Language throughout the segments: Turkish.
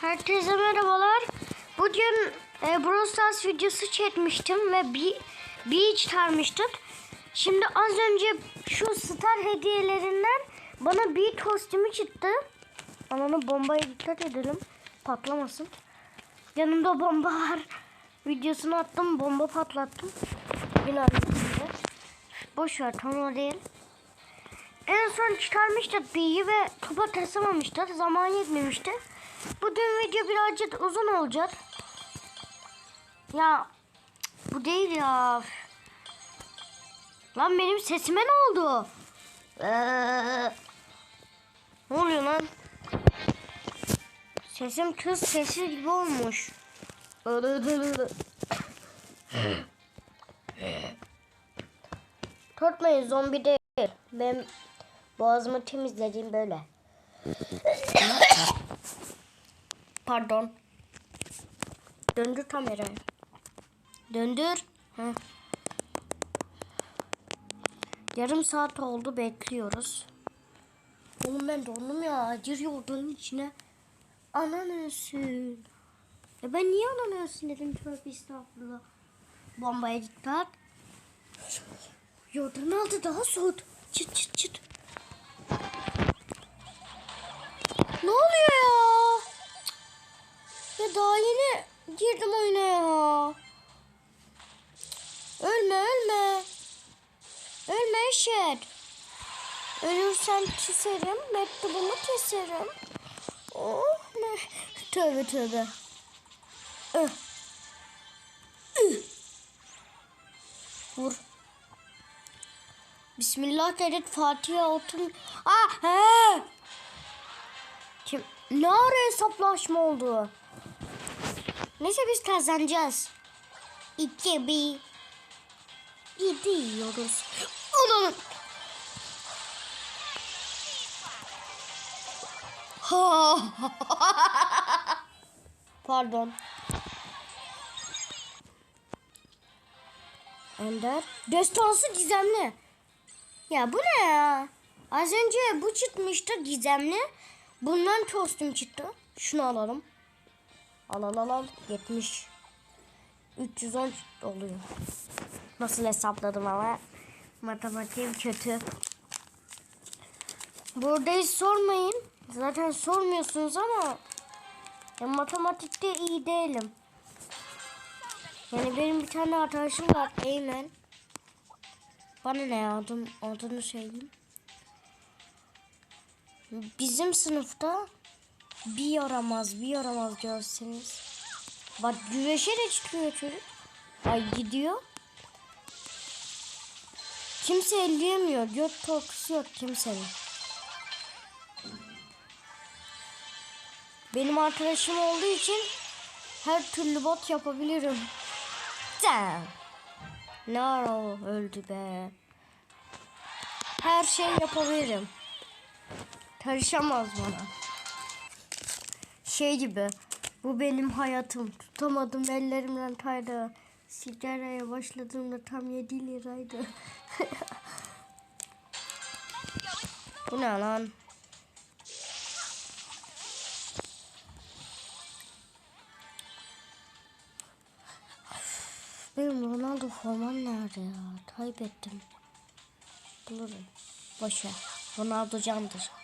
Herkese merhabalar. Bugün e, Brawl videosu çekmiştim ve bir beach tarmıştık. Şimdi az önce şu star hediyelerinden bana bir kostümü çıktı. Ananı bombaya dikkat edelim. Patlamasın. Yanımda bomba var. Videosunu attım. Bomba patlattım. Arasında. Boş ver tam değil. En son çıkarmıştık B'yi ve topa taslamamıştık. Zaman yetmemişti. Bugün video birazcık uzun olacak. Ya bu değil ya. Lan benim sesime ne oldu? Ee, ne oluyor lan? Sesim kız sesi gibi olmuş. Korkmayın zombi değil. Ben boğazımı temizlediğim böyle. Pardon. Döndür kamerayı. Döndür. Heh. Yarım saat oldu bekliyoruz. Oğlum ben dondum ya. Giriyordum içine. Ananasın. E ben niye ananasın dedim. Tövbe estağfurullah. Bombaya dikkat. Yordan aldı daha soğut. Çıt çıt çıt. Ne oluyor ya? Ya daha yeni girdim oyuna ya. Ölme ölme. Ölme eşit. Ölürsen keserim. Mektubumu keserim. Oh ne. Tövbe tövbe. Öh. Üh. Vur. Bismillah dedik Fatiha otun. Ah he. Kim? Ne ara hesaplaşma oldu? Neyse biz kazanacağız. İki bir. Yedi yiyoruz. Onun. Pardon. Ender. Destansı gizemli. Ya bu ne ya? Az önce bu çıkmıştı gizemli. Bundan kostüm çıktı. Şunu alalım. Al al al al. 70. 310 oluyor. Nasıl hesapladım ama. Matematiğim kötü. Burada sormayın. Zaten sormuyorsunuz ama ya matematikte iyi değilim. Yani benim bir tane arkadaşım var Eymen. Bana ne adım adını söyleyeyim. Bizim sınıfta bir yaramaz bir yaramaz görseniz. Bak güreşe çıkıyor çocuk. Ay gidiyor. Kimse elleyemiyor. Göt korkusu yok kimsenin. Benim arkadaşım olduğu için her türlü bot yapabilirim. Damn. Ne ara öldü be. Her şey yapabilirim. Karışamaz bana. Şey gibi. Bu benim hayatım. Tutamadım ellerimden kaydı. Sigaraya başladığımda tam 7 liraydı. Bu ne lan? Benim Ronaldo formam nerede ya? Kaybettim. Bulurum. Boş ver. Ronaldo candır.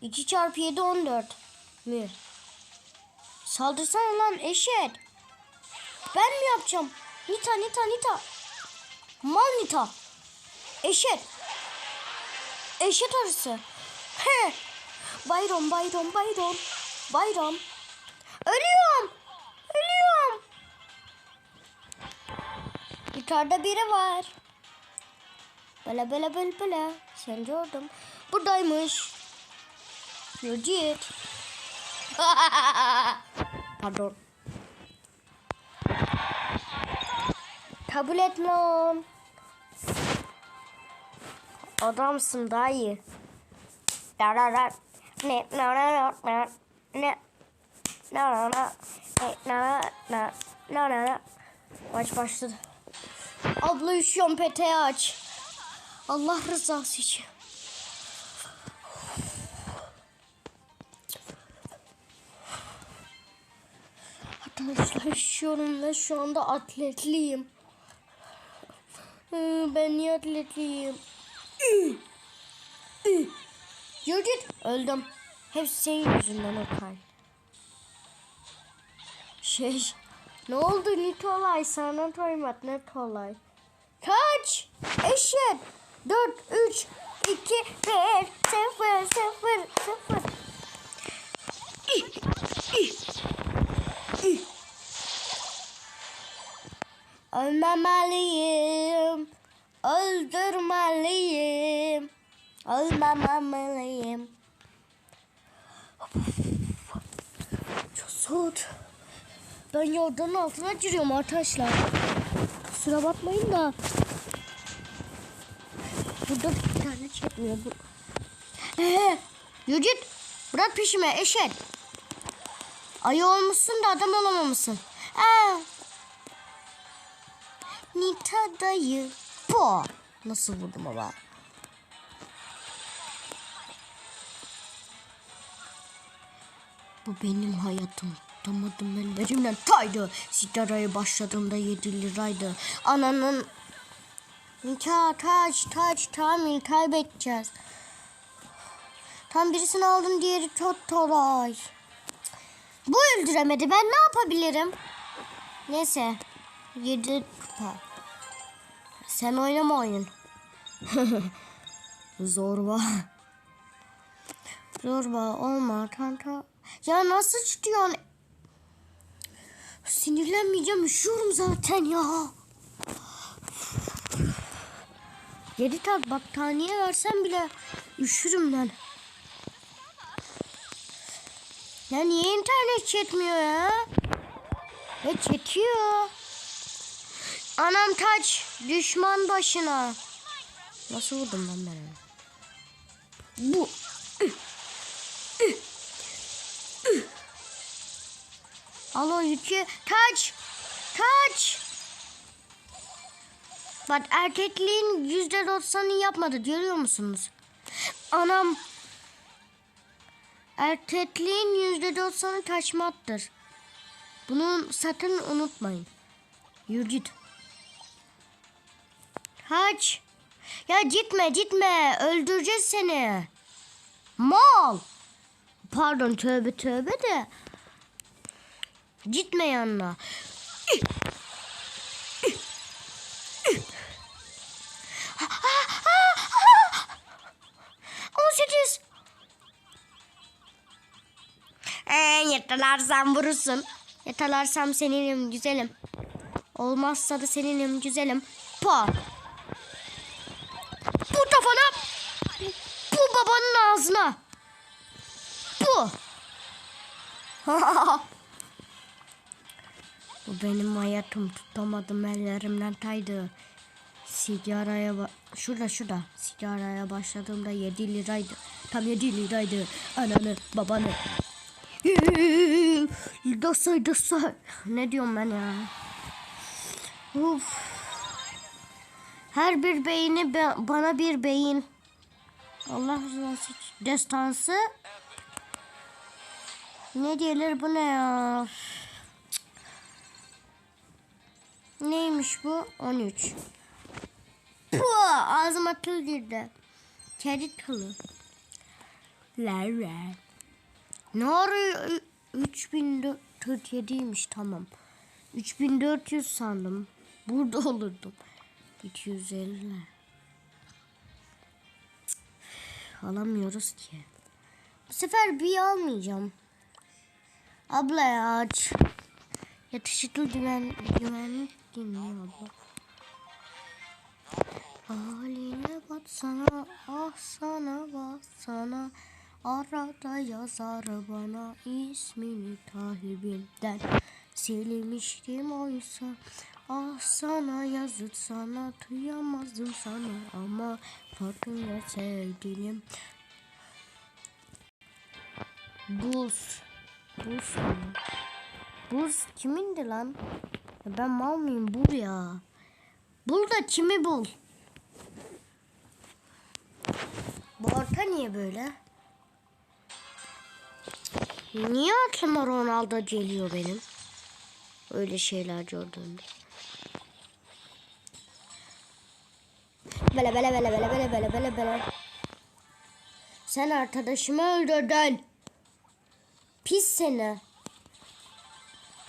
İki çarpı yedi on dört mü? Saldırsana lan eşek. Ben mi yapacağım? Nita Nita Nita. Mal Nita. Eşek. Eşek arısı. He. Bayram bayram bayram. Bayram. Ölüyorum. Ölüyorum. Yukarıda biri var. Böyle böyle böyle böyle. Sen gördüm. Buradaymış. Yürüyet. Pardon. Kabul et lan. Adamsın dayı. Da da da. Ne na na na na ne na na na ne na na na na na Maç başladı. Abla üşüyorum peteği aç. Allah rızası için. Arkadaşlar üşüyorum ve şu anda atletliyim. Hı, Ben niye atletliyim? Yürü. Öldüm. Hepsi senin yüzünden Okay. Şey, ne oldu Nikolay? Sana toymat ne kolay. Kaç? Eşit. 4, 3, 2, 1, 0, 0, 0. Ölmemeliyim. Öldürmeliyim. Ölmemeliyim. Çok soğuk. Ben yordanın altına giriyorum arkadaşlar. Kusura bakmayın da. Burada bir tane çekmiyor bu. Ee, yürü. Bırak peşime eşek. Ayı olmuşsun da adam olamamışsın. Aa. Nita dayı. Po. Nasıl vurdum ama? Bu benim hayatım. Tutamadım ellerimle taydı. Sigaraya başladığımda 7 liraydı. Ananın Nita taç taç tamir kaybedeceğiz. Tam birisini aldım diğeri Totolay. Bu öldüremedi. Ben ne yapabilirim? Neyse. 7 kupa. Sen oynama oyun. Zorba. Zorba olma tanta. Ya nasıl tutuyorsun? Sinirlenmeyeceğim. Üşüyorum zaten ya. Yedi tak battaniye versem bile üşürüm ben. Ya niye internet çekmiyor ya? Ya çekiyor. Anam taç düşman başına. Nasıl vurdum ben ben onu? Bu. Al o yükü. Taç. Taç. Bak erkekliğin yüzde doksanı yapmadı görüyor musunuz? Anam. Erkekliğin yüzde doksanı taşmattır. Bunu sakın unutmayın. Yürü git. Haç. Ya gitme gitme. Öldüreceğiz seni. Mal. Pardon tövbe tövbe de. Gitme yanına. Sekiz. Ee, yatalarsam vurursun. Yatalarsam seninim güzelim. Olmazsa da seninim güzelim. Pa. Bu kafana. Bu ağzına. Bu. Bu benim hayatım tutamadım ellerimden kaydı. Sigaraya ba- şurada şurada sigaraya başladığımda 7 liraydı. Tam 7 liraydı. Ananı babanı. Dostay dostay. Ne diyorum ben ya? Uf. Her bir beyni be- bana bir beyin. Allah rızası. Destansı. Ne diyorlar bu ne ya? Neymiş bu? 13. Puh, ağzıma tül girdi. Kedi kılı. Ler Ne ara 3047'ymiş tamam. 3400 sandım. Burada olurdum. 250. Alamıyoruz ki. Bu sefer bir almayacağım. Abla ya aç. Yatışıklı güven, güvenlik dinliyor abla. Haline baksana, ah sana baksana. Arada yazar bana ismini tahibimden. Silmiştim oysa Ah sana yazık sana Kıyamazdım sana ama Farkında sevgilim Buz Buz mu? Buz kimindi lan? Ya ben mal mıyım bul ya. Bul da kimi bul? Bu orta niye böyle? Niye aklıma Ronaldo geliyor benim? Öyle şeyler gördüğümde. Böyle böyle böyle böyle böyle böyle böyle böyle. Sen arkadaşımı öldürdün. Pis seni.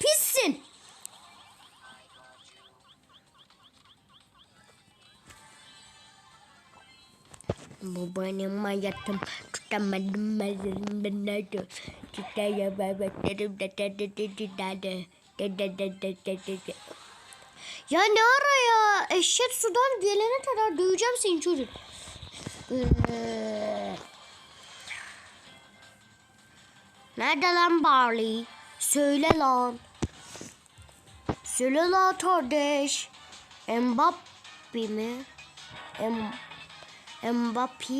Pissin. Bu benim hayatım. Tutamadım ellerim ben nerede? Tutayamadım. Tutayamadım. Tutayamadım. Tutayamadım. Tutayamadım. Ya ne ara ya? Eşek sudan gelene kadar döveceğim seni çocuk. Ee, Nerede lan Barley? Söyle lan. Söyle lan kardeş. Mbappe mi? M Mbappe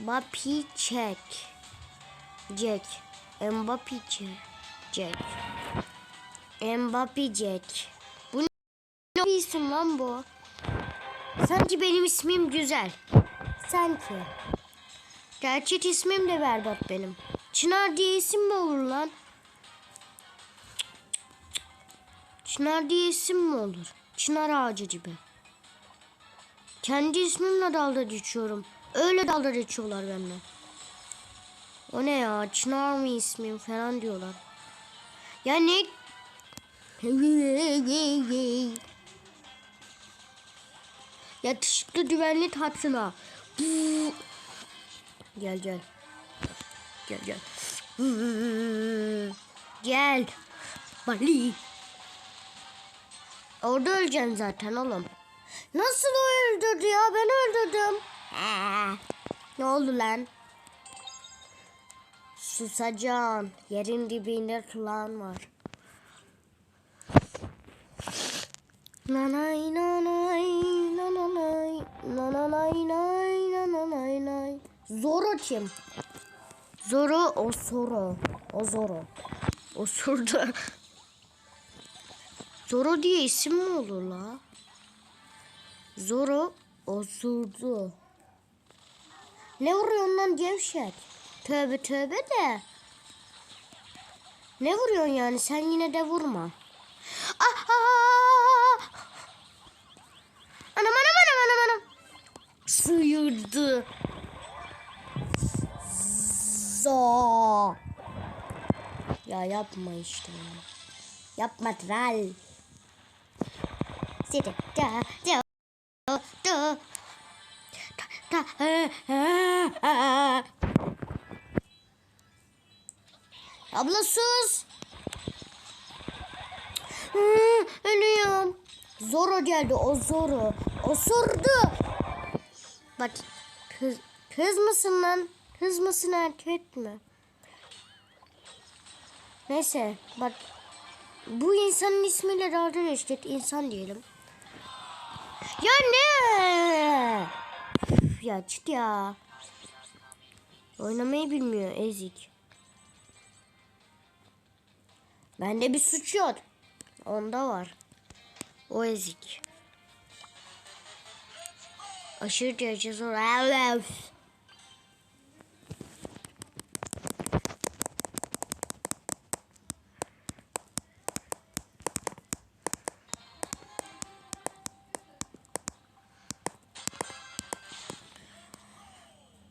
Mbappe çek. Jack. Mbappe çek. Jack. Mbappe Jack. Bu ne bir isim lan bu? Sanki benim ismim güzel. Sanki. Gerçek ismim de berbat benim. Çınar diye isim mi olur lan? Çınar diye isim mi olur? Çınar ağacı gibi. Kendi ismimle dalga geçiyorum. Öyle dalga geçiyorlar benimle. O ne ya? Çınar mı ismim falan diyorlar. Ya ne? Yatışıklı güvenli tatlına. Gel gel. Gel gel. Gel. Bali. Orada öleceksin zaten oğlum. Nasıl o öldürdü ya? Ben öldürdüm. Ne oldu lan? Susacan. Yerin dibinde klan var. Nanay nanay nanay nanay nay nanay nay Zoro kim? Zoro o Zoro. O Zoro. Osurdu. Zoro diye isim mi olur la? Zoro osurdu. Ne vuruyorsun lan gevşek? Tövbe tövbe de. Ne vuruyorsun yani? Sen yine de vurma. Ah, ah! Anam anam anam anam anam. Sıyırdı. Zo. Ya yapma işte. Yapma tral. Sidi da da da. Ha ha. Abla sus. Hı, ölüyorum. Zoro geldi o Zoro. Osurdu. Bak kız, kız mısın lan? Kız mısın erkek mi? Neyse bak bu insanın ismiyle dalga geçtik. insan diyelim. Ya ne? Üf, ya çık ya. Oynamayı bilmiyor ezik. Bende bir suç yok. Onda var. O ezik. Aşırı derece zor.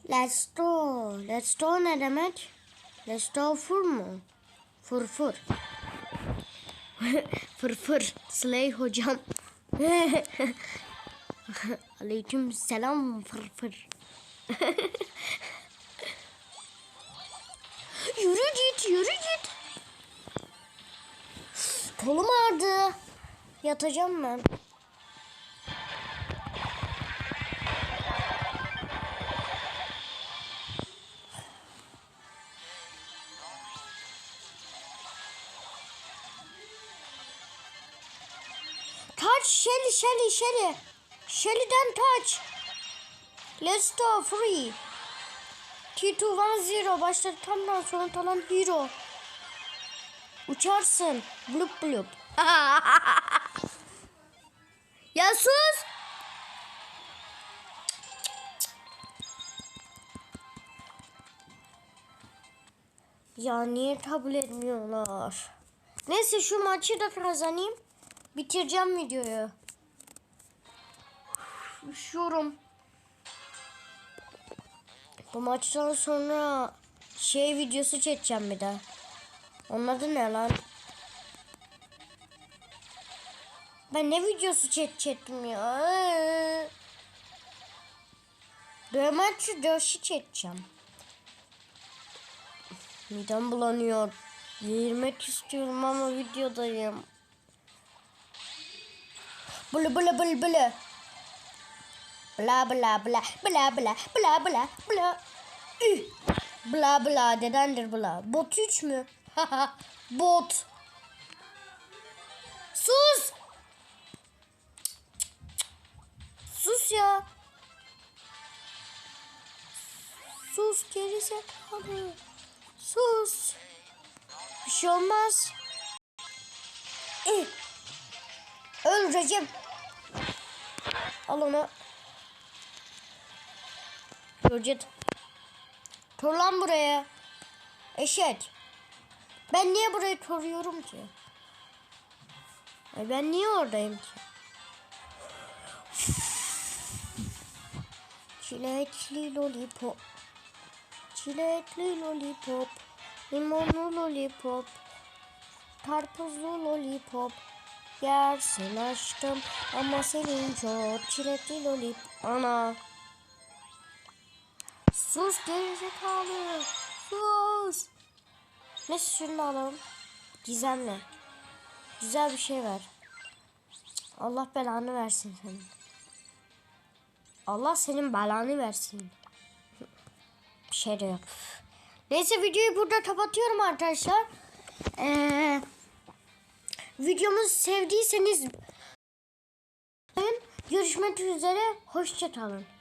Let's go. Let's go ne demek? Let's go fur mu? Fır fır. fır fır. Slay hocam. Aleyküm selam fır fır. yürü git yürü git. Kolum ağrıdı. Yatacağım ben. Touch Shelly Shelly Shelly. Shelly'den touch. Let's go free. T210 başladı tamdan sonra talan hero. Uçarsın. Blup blup. ya sus. Ya niye kabul etmiyorlar? Neyse şu maçı da kazanayım. Bitireceğim videoyu. Üşüyorum. Bu maçtan sonra şey videosu çekeceğim bir daha. Onun adı ne lan? Ben ne videosu çekecektim ya? Bir maçı döşü çekeceğim. Midem bulanıyor. Yemek istiyorum ama videodayım. Bula bula bula bula. Bla bla bla bla bla bla bla bla. Üh. Bla bla dedendir bla. Bot 3 mü? Bot. Sus. Sus ya. Sus geri zekalı. Sus. Bir şey olmaz. Eh. Öl. Al onu. Recep. Tor lan buraya. Eşek. Ben niye burayı toruyorum ki? Ay ben niye oradayım ki? Çilekli lollipop. Çilekli lollipop. Limonlu lollipop. Karpuzlu lollipop. Yersin aşkım ama senin çok çilekli lollipop. Ana. Sus gerizekalı. Sus. Neyse şunu alalım. Gizemle. Güzel bir şey ver. Allah belanı versin senin. Allah senin belanı versin. Bir şey de yok. Neyse videoyu burada kapatıyorum arkadaşlar. Ee, videomuzu sevdiyseniz görüşmek üzere. Hoşçakalın.